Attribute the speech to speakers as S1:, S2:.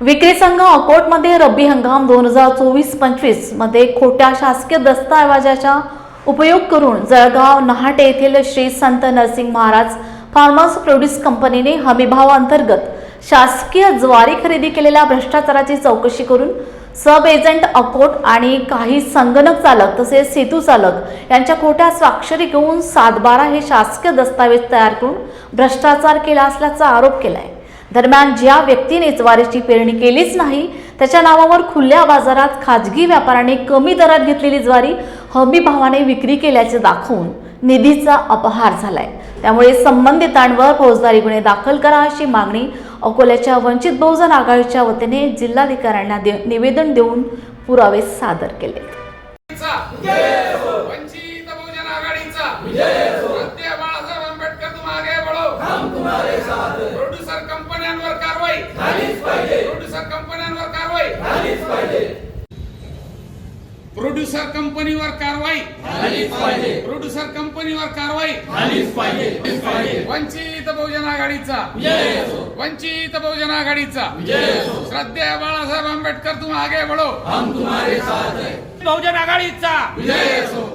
S1: विक्री संघ अकोटमध्ये रब्बी हंगाम दोन हजार चोवीस पंचवीसमध्ये खोट्या शासकीय दस्तऐवजाचा उपयोग करून जळगाव नहाटे येथील श्री संत नरसिंग महाराज फार्मर्स प्रोड्यूस कंपनीने हमीभाव अंतर्गत शासकीय ज्वारी खरेदी केलेल्या भ्रष्टाचाराची चौकशी करून सब एजंट अकोट आणि काही संगणक चालक तसेच सेतू चालक यांच्या खोट्या स्वाक्षरी घेऊन सातबारा हे शासकीय दस्तावेज तयार करून भ्रष्टाचार केला असल्याचा आरोप केला आहे दरम्यान ज्या व्यक्तीने ज्वारीची पेरणी केलीच नाही त्याच्या नावावर खुल्या बाजारात खाजगी व्यापाऱ्याने कमी दरात घेतलेली ज्वारी हमी भावाने विक्री केल्याचे दाखवून निधीचा अपहार झालाय. त्यामुळे संबंधितांवर फौजदारी गुन्हे दाखल करा अशी मागणी अकोल्याच्या वंचित बहुजन आघाडीच्या वतीने जिल्हाधिकाऱ्यांना दे- निवेदन देऊन पुरावे सादर केले
S2: चा वंचित बहुजन आघाडीचा सत्य बाळासाहेब आंबेडकर तुम आगे बढ़ो हम तुम्हारे साथ प्रोड्युसर कंपन्यांवर कारवाई झालीच पाहिजे प्रोड्युसर कंपन्यांवर कारवाई झालीच पाहिजे प्रोड्युसर कंपनीवर कारवाई. झालीच पाहिजे. प्रोड्युसर कंपनीवर कारवाई.
S3: झालीच पाहिजे.
S2: वंचित बहुजन आघाडीचा. वंचित बहुजन आघाडीचा. श्रद्धेय बाळासाहेब आंबेडकर तुम आगे बढ़ो
S3: हम तुम्हारे साथ है.
S2: बहुजन आघाडीचा.
S3: विजय असो.